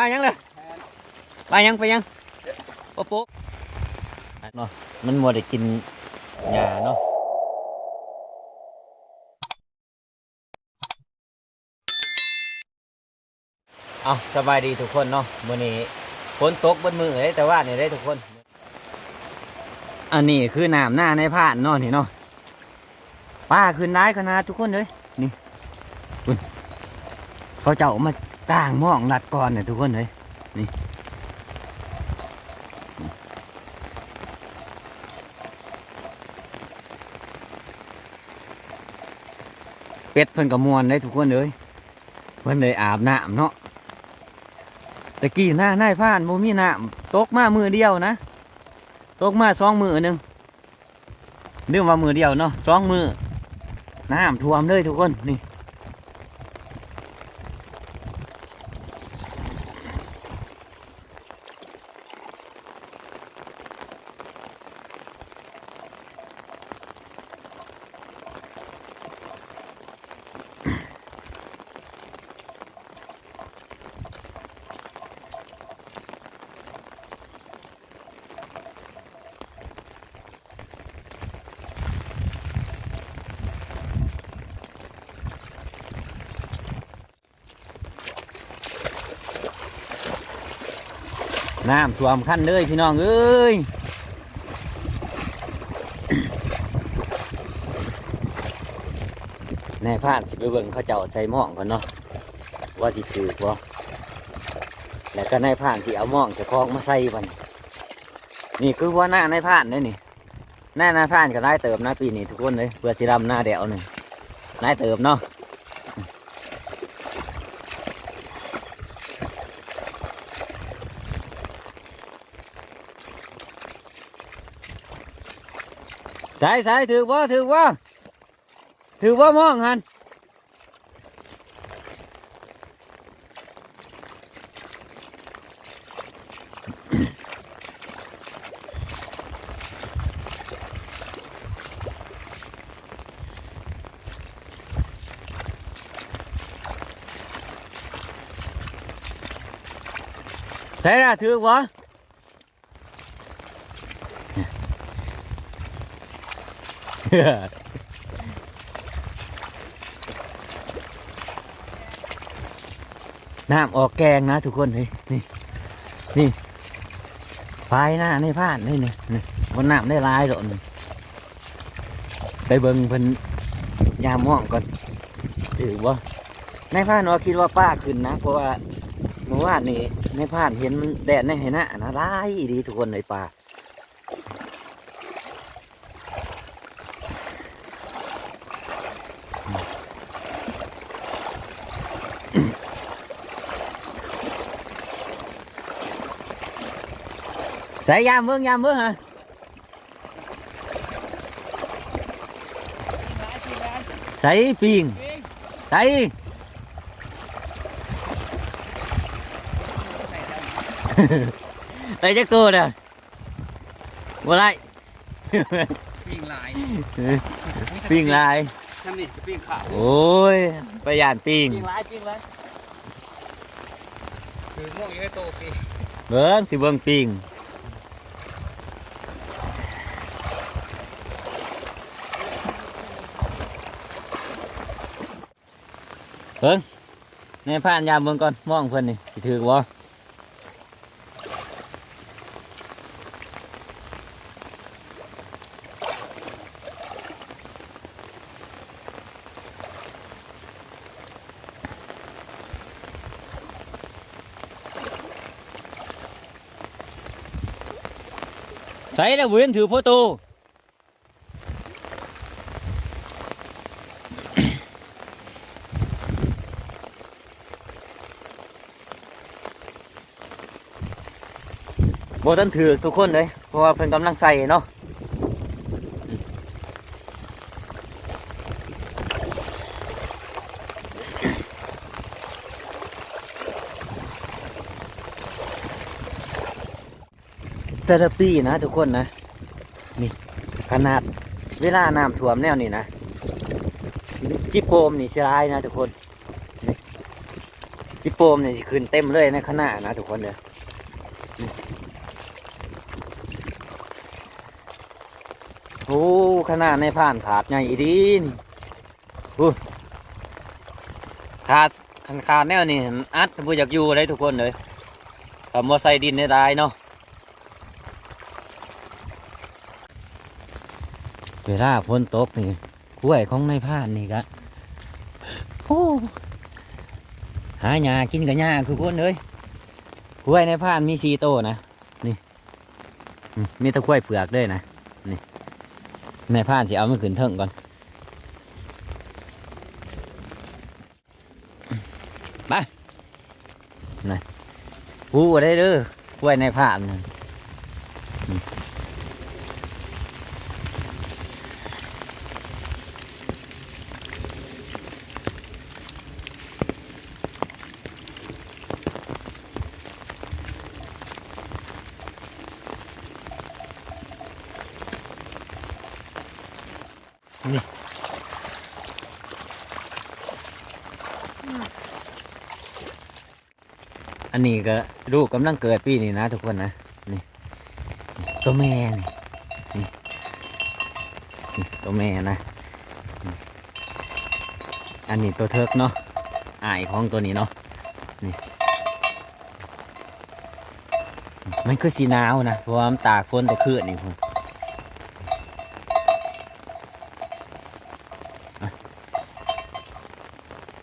ปลายังเลยปลายังไปยังโป๊ะโป๊ะเนาะมันมัวได้กินหญ้าเนาะเอาสบายดีทุกคนเนาะมื้อนี้ฝนตกบนมือเลยแต่ว่านี่ได้ทุกคน อันนี้คือน้ำหน้าในผ่านเนาะนี่เนาะป้าขึ้นร้ายขนาดทุกคนเลยนี่คุณเขาเจ้ามา กลางหมองรัดก่อนเนี่ยทุกคนเลยนี่เป็ดเพิ่นกระมวลเลยทุกคนเลยเพิ่นเลยอาบน้ำเนาะตะกี้หน้าหน้าผ่านโมมีน้ำตกมามือเดียวนะตกมาสองมือหนึ่งเรื่องว่ามือเดียวเนาะสองมือน้ำท่วมเลยทุกคนนี่ น้ำท่วมขั้นเลยพี่น้องเอ้ยนายพรานสิไปเบิ่งเขาเจ้าใส่หม้องก่อนเนาะว่าสิถือบ่แล้วก็นายพรานสิเอาหม้องจะคล้องมาใส่บันนี่คือว่าหน้านายพรานเนี่ยนี่หน้านายพรานก็ได้เติมนะปีนี้ทุกคนเลยเพื่อสิรำหน้าเดียวหนึ่งได้เติมเนาะ ใส่ใส่ถือว่าถือว่าถือว่ามองหันใส่ละถือว่า น้ำออกแกงนะทุกคนเฮ้ยนี่ นี่พายหน้าในผ่านนี่นี่นี่บนน้ำได้ลายดอนี่ไปเบิ่งเพิ่นยามม่องก่อนถือว่าในผ่านว่าคิดว่าป้าขึ้นนะ เพราะว่าเมื่อวานนี้ในผ่านเห็นแดดในไหหน้านะร้ายดีทุกคนเลยป่า ใส่ยามเมืองยามเมืองฮะใส่ปิงใส่ใส่จักตัวเด้อบ่ไร ปิ้งลาย ปิงลาย ทำนี่ปิ้งขาว โอ้ยไปย่านปิงปิ้งลายปิ้งลายคือม่วงอยู่ให้โตปิ้งเบิ่งสิเบิ่งปิง เบิ่งในผ่านยามเบิ่งก่อนมองเพิ่นนี่สิถือบ่ใส่แล้วเวียนถือโพอตู บตันถือทุกคนเลย เพราะว่าเพิ่นกำลังใส่เนาะแต่ละปีนะทุกคนนะ นี่ ขนาดเวลาน้ำท่วมแนวนี้นะ จิโปมนี่เสียดายนะทุกคนจิโปมเนี่ยสิขึ้นเต็มเลยในขนานะทุกคนเด้อนี่โอ้ ขนาดในผ่านขาดใหญ่อีดีนี่โอ้ขาดคันขาดแนวนี่อัดผู้อยากอยู่เลยทุกคนเลยกับมอไซค์ดินได้ได้เนาะเวลาฝนตกนี่กล้วยของในผ่านนี่ก็โอ้หาหญ้ากินกับหญ้าคือคนเลยกล้วยในผ่านมีสีโตนะนี่มีตะกล้วยเผือกด้วยนะ แม่พานสิเอามันขึ้นเทิงก่อนไปนะอู้ได้เด้อกล้วยในผ้านนั่ อันนี้ก็ลูกกำลังเกิดปีนี้นะทุกคนนะนี่ตัวแม่นี่นี่นี่ตัวแม่นะ อันนี้ตัวเทิกเนาะอายของตัวนี้เนาะนี่มันคือสีหนาวนะเพราะว่ามันตากฝนตกคืนนี่พุ่น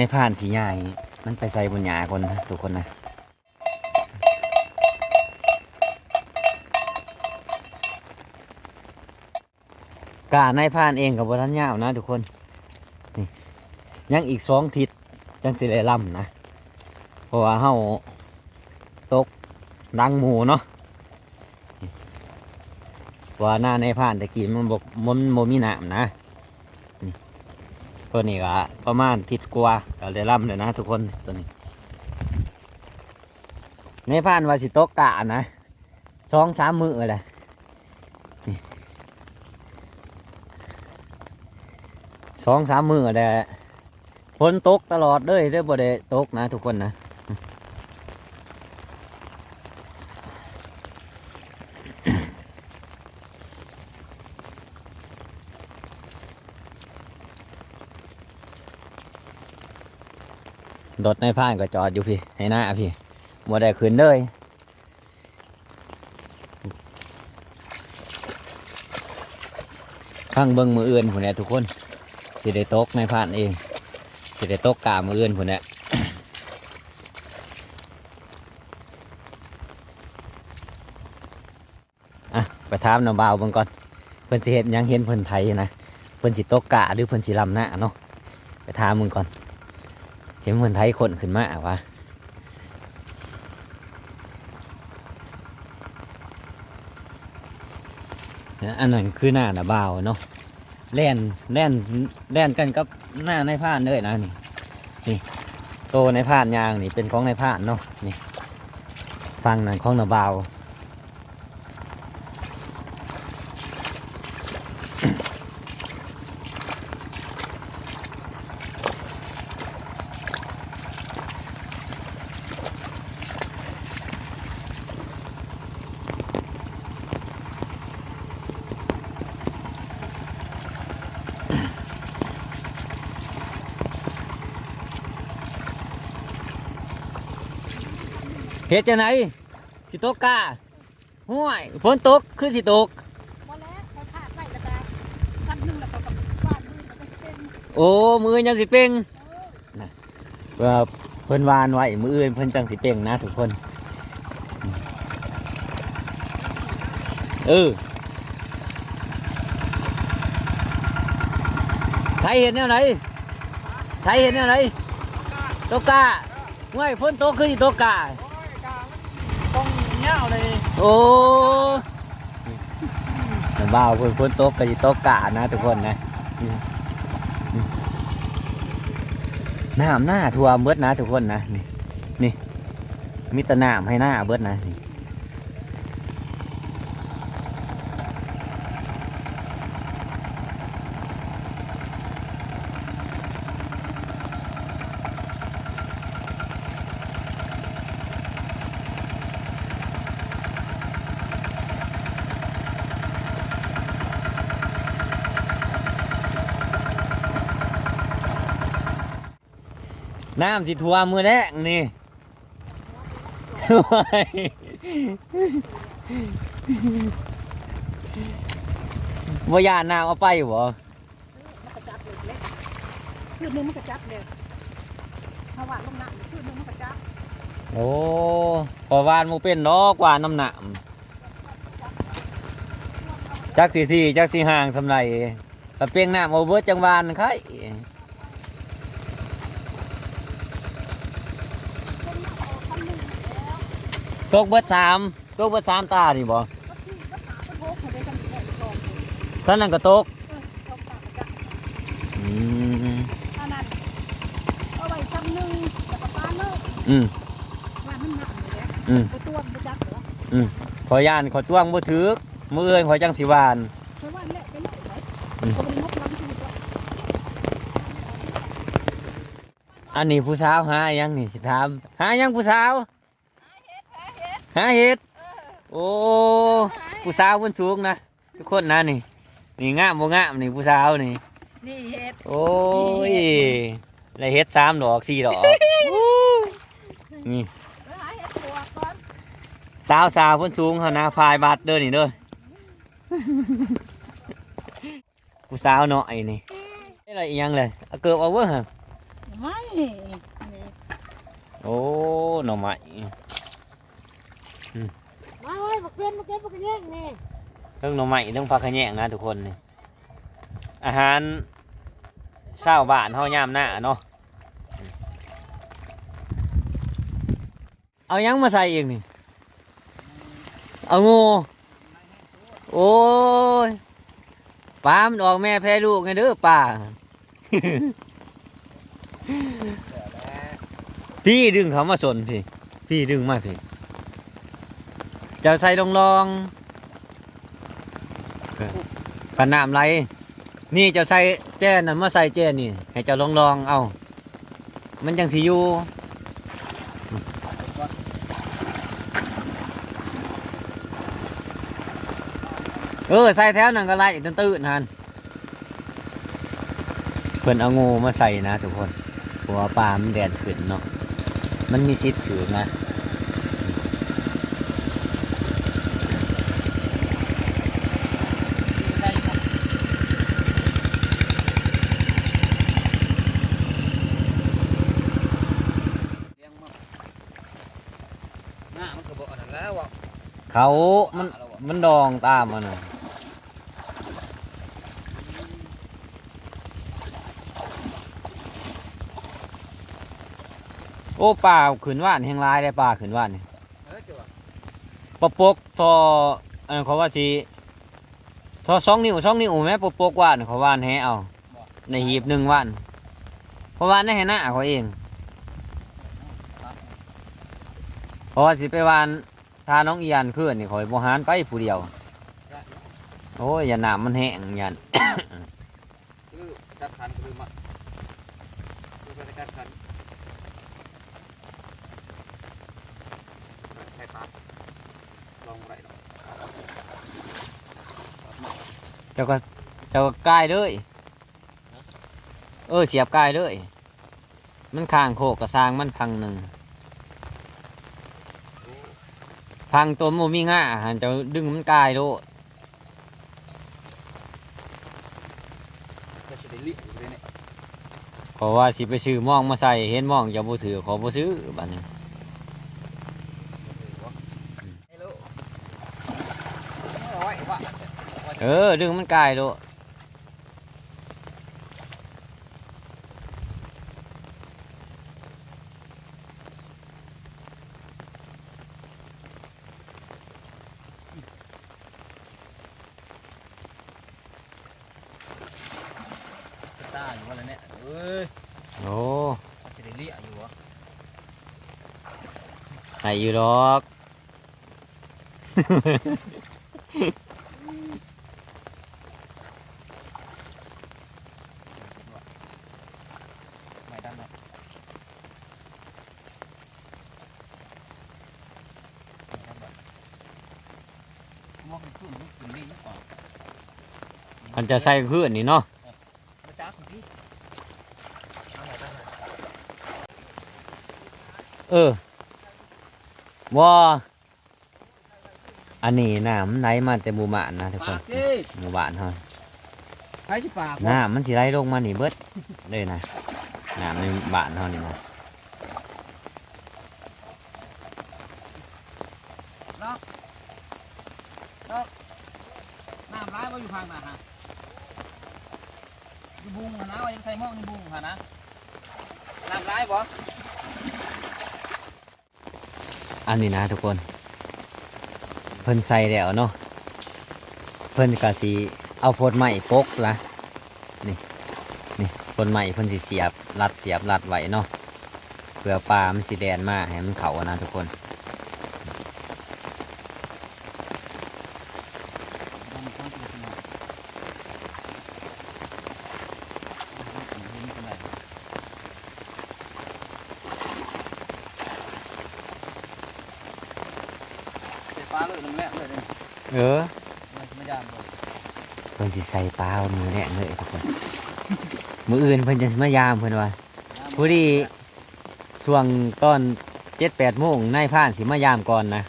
ให้ผ่านสีใหญ่มันไปใส่บนหยาคนนะทุกคนนะกาในผ่านเองกับบทันยาวนะทุกคนนี่ยังอีกสองทิศจังสิได้ล่ำนะเพราะว่าเฮาตกดังหมูเนาะว่าหน้าในผ่านตะกี้มันบกมันโมมีน้ำนะ ตัวนี้ก็ประมาณทิศกว่าก็ได้ล่ำเลยนะทุกคนตัวนี้ในผ่านวาสิโตกกะนะสองสามมือเลยสองสามมือเลยฝนตกตลอดเลยเด้อบ่ได้ตกนะทุกคนนะ รถในผ่านก็จอดอยู่พี่ให้หน้าพี่บ่ได้ขึ้นเลยฟังเบิ่งมืออื่นผู้นี้ทุกคนสิได้ตกในผ่านเองสิได้ตกกามืออื่นผู้นี้อะไปถามน้องบ่าวเบิ่งก่อนเพิ่นสิเห็นยังเห็นเพิ่นไทยนะเพิ่นสิตกกะหรือเพิ่นสิลำหน้าเนาะไปถามมึงก่อน เห็นเพิ่นไทยคนขึ้นมาอะวะนะอันนั้นคือหน้าหน้าบ่าวเนาะแล่นแล่นแล่นกันกับหน้าในผ่านเลยนะนี่นี่โตในผ่านยางนี่เป็นของในผ่านเนาะนี่ฟังนั่นของหน้าบ่าว เฮ็ดจะไหนสิตกกะห่วยฝนตกคือสิตกพอแล้วเขาขาดไปแล้วก็ซ้ำหนึ่งแล้วก็บ้านมือแล้วก็เป็นโอ้มือยังสิเป่งนะเพิ่นวานไว้มืออื่นเพิ่นจังสิเป่งนะทุกคนเออไทยเห็นแนวไหนไทยเห็นแนวไหนตกกะห่วยฝนตกคือสิตกกะ ต้องเงาเลย โอ้น้ำบ่าวเพิ่นโต๊ะกก็สิตกกะนะทุกคนนะน้ำหน้าทัวเบิดนะทุกคนนะนี่นี่มีต่น้ำให้หน้าเบิดนะนี่ น้ำที่ทัวมมือแรกนี่โอ้ยบ่ยานน้ำเอาไปบ่มันกระจับเลยเล็กคืนนึงมันกระจับเลยถ้าหวานลงน้ำคืนนึงมันกระจับโอ้พอวานหมูเป็นเนาะกว่าน้ำหนามจักสีที่จักสีห่างสำไรแต่เปียงน้ำเอาเบิดจังหวานไข่เป็นน้ำเอาคำหนึ่งแล้ว ตกเบิดสามตกเบิดสามตานี่บ่ก็ที่ก็หาก็โทษเขาได้กันแค่กองเออท่านนั้นก็ตกกองปากกระจับอืมอันนั้นเอาไว้คำหนึ่งแล้วก็ปลาเลิกอืมว่ามันหนักเลยนะอืมไปตัวมันกระจับเหรอขอย่านขอต้วงบ่ถึกมือเอื่นขอจังสิหวานเพราะว่าแหละไปเลยไหนอืมเขาเป็นนกน้ำชีวิตว่าอันนี้ผู้สาวหาหยังนี่สิถามหาหยังผู้สาว หาเห็ดโอ้ผู้สาวบนสูงนะทุกคนนะนี่ นี่งามบ่งามนี่ผู้สาวนี่นี่เห็ดโอ้ยได้เฮ็ดสามดอกสี่ดอกนี่ไปหาเห็ดตัวก่อนสาวสาวเพิ่นสูงเขานะพายบาดเด้อนี่เด้อผู้สาวเนาะไอ้นี่นี่อะไรอีหยังเลยเอาเกิบเอาเว้อฮะไม่โอ้หน่อไม้ มา เว้ยบักเป็นบักเก็บบักแย่งนี่เรื่องหน่อไม้เรื่องผักขะแยงนะทุกคนนี่อาหารเช้าบ้านเฮายามหน้าเนาะเอายังมาใส่อีกนี่เอางูโอ้ยปลามันออกแม่แพ้ลูกไงเด้อป่าพี่ดึงเขามาสนพี่พี่ดึงมาพี่ เจะใส่ลองลองๆปนน้ำไรนี่เจะใส่แจ้นั่นมาใส่แจ้นี่ ให้เจ้าลองลองๆเอา มันจังสิอยู่เออใส่แถวนั่นก็ไล่ตื้นๆหันเพิ่นเอางูมาใส่นะทุกคนเพราะว่าปลามันแดดขึ้นเนาะมันมีสิทธิ์ถือนะ หน้ามันก็บ่อันนั้นแล้วอะ เขามันมันดองตามมันนะโอ้ป่าขืนว่านแห่งร้ายได้ป่าขืนว่านนี่ปะปกทอเออเขาว่าสิทอสองนิ้วสองนิ้วแม่ปะปกว่านเขาว่านแหเอาในหีบหนึ่งว่านเพราะว่านในแห่หน้าเขาเองเพราะว่าสิไปว่าน ทาน้องเอียนขึ้นนี่ขอยบหารไปผู้เดียว โอ้ยอย่าหนามมันแห้งยันคือจัดคันคือมาคือไปจัดคันใช่ปะลองไรหรอกเจ้าก็เจ้าก็กายเลยเออเสียบกายเลยมันข้างโคกกระซางมันพังหนึ่ง พังตัวมันบ่มีง่าหันเจ้าดึงมันกายโลดจะสิได้ลิอยู่เลยเนี่ยเพราะว่าสิไปซื้อหมองมาใส่เห็นหมองจะบ่ซื้อขอบ่ซื้อบัดนี้ฮัลโหลเอาไว้ว่าเออดึงมันกายโลด ตาอยู่ว่าแล้วเนี่ยเอ้ย โอ้ มันจะได้เลี้ยอยู่วะ ไห้ อยู่อก ไม่ดังหรอกว่าคุณขึ้นมันขึ้นนี่ก่อนมันจะใส่ขึ้นนี่เนาะมาจ้าคุณพี่ เออ ว่าอันนี้น้ำมันไหลมาแต่หมู่บ้านนะทุกคปานกดิหมู่บ้านเฮาใครสิปากบ่น้ำมันสิไหลลงมานี่เบิดเลยนะน้ำในบ้านเฮานี่นะน้ำร้ายบ่อยู่ข้างหน้าฮะอยู่บุงหั่นนะว่ายังใส่หม้องในบุงหั่นนะน้ำร้ายบ่ อันนี้นะทุกคน เพิ่นใส่แล้วเนาะเพิ่นกะสีเอาโพดไม้ปกละนี่นี่โพดไม้เพิ่นสีเสียบรัดเสียบรัดไว้เนาะเพื่อปลามันสีแดนมาให้มันเข่านะทุกคน ใส่ปลาเลยน้ำแรกเลย เออไม่ยามบ่เพิ่นสิใส่ปลาเอามือแรกเลยทุกคน มืออื่นเพิ่นจะมายามเพิ่นว่าผู้ดีช่วงตอนเจ็ดแปดโมงนายพรานสิมายามก่อนนะ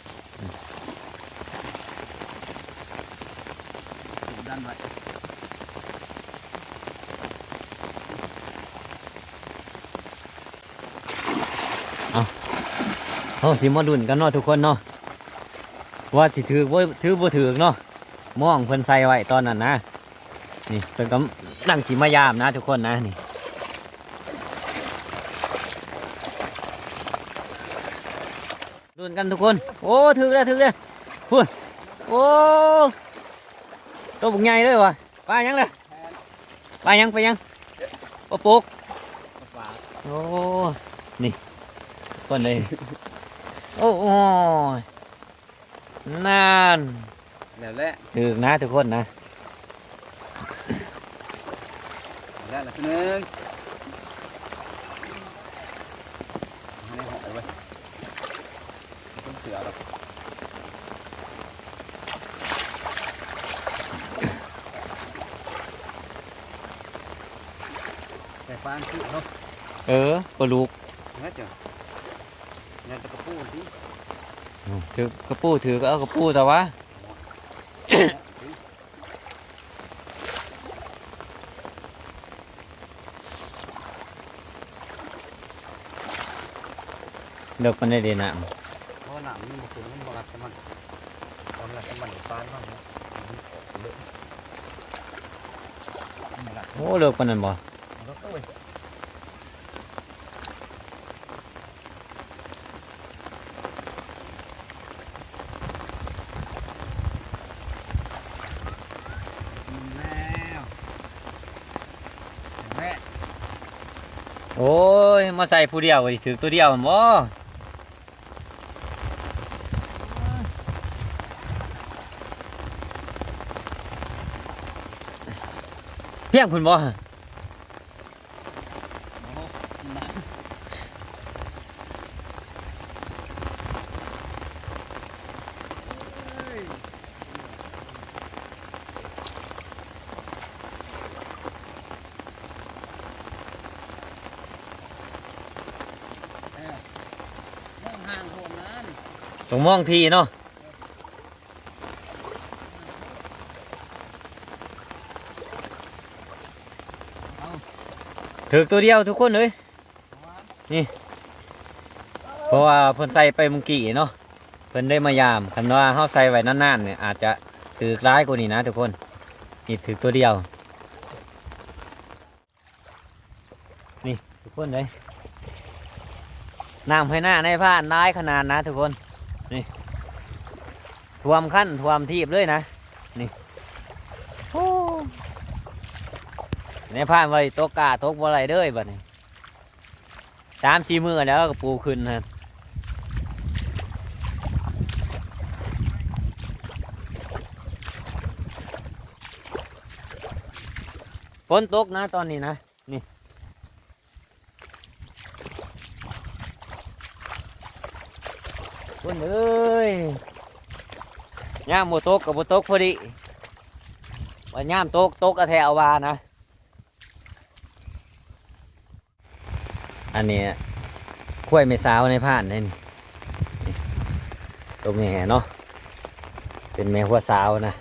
ดันไว้เฮาสิมาดุนกันเนาะทุกคนเนาะ ว่าสิถือบ่าถือบ่ถือเนาะม่องเพิ่นใส่ไว้ตอนนั้นนะนี่เพิ่นก็นั่งสิมายามนะทุกคนนะนี่ดุนกันทุกคน โอ้ถือแล้วถือแล้วพูดโอ้ตัวบุกใหญ่เลยวะปลายังเลยปลายังไปยังปลาปุกโอ้นี่คนเลยโอ้โนั่นแล้วแหละถึกนะทุกคนนะแล้วละทีนึงให้หอยไว้ไม่ต้องเสือหรอกใส่ปลาคือเนาะเออปลาลูกงั้นจ้ะงั้นจะกระปูสิ ถือกระปูถือก็เอากระปูแต่ว่าเด็กมันได้เด่นอะเพราะหนังมันถึงมันบรัดกันมันตอนแรกมันปลาบ้างนะเลอะมันบรัดโอ้เลิกปานนั้นบ่ มันก็เอ้ย แล้วแม่ โอ้ยมา ใส่ผู้เดียวสิถือตัวเดียวมันบ่เพียงคุณบ่ มองห่างโหมนะนี่ ต้องมองทีเนาะถือตัวเดียวทุกคนเลยเอาวะเพราะว่าเพิ่นใส่ไปมื่อกี้เนาะเพิ่นได้มายามคันว่าเฮาใส่ไว้นานๆเนี่ยอาจจะถือร้ายกว่านี้นะทุกคนนี่ถือตัวเดียว นี่ทุกคนเลยน้ำให้หน้าในผ้านร้ายขนาดนะทุกคน นี่ท่วมขั้นท่วมทีบเลยนะนี่โอ้ในผ้านไว้ตกกาตกบ่ไรเด้อบัดนี้สามสี่มือแล้วก็ปูขึ้นนะฝนตกนะตอนนี้นะนี่ฝนเอ้ย ย่ามโมตกกับโมตกพอดีว่าย่ามตกตกกระแทเอาวานะ อันนี้กล้วยไม่สาวในผ่านนี่นี่นี่ตัวแม่เนาะเป็นแม่หัวสาวนะ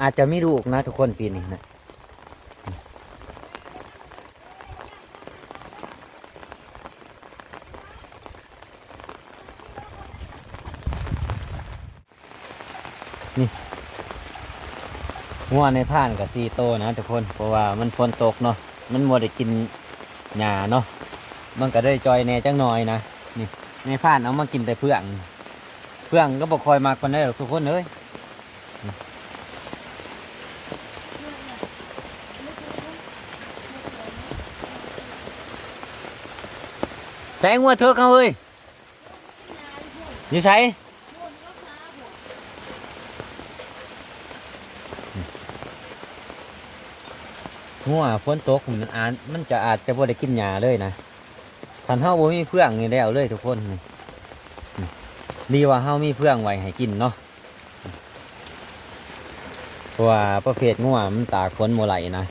อาจจะไม่ลูกนะทุกคนปีนี้นะ งัวในผ่านกับซีโตนะทุกคนเพราะว่ามันฝนตกเนาะมันมัวได้กินหญ้าเนาะมันก็ได้จอยแน่จังหน่อยนะนี่ในผ่านเอามากินแต่เพื่องเพื่องก็บอกคอยมากกว่านั้นหรอกทุกคนเอ้ยใส่งัวเถอะเขาเฮ้ยอยู่ใส่ งัวฝนตกมันอาจมันจะอาจจะบ่ได้กินหญ้าเลยนะคันเฮาบ่มีเพื่องนี่แล้วเลยทุกคนนี่ดีว่าเฮามีเพื่องไว้ให้กินเนาะเพราะว่าประเภทงัวมันตากฝนบ่ไหลนะ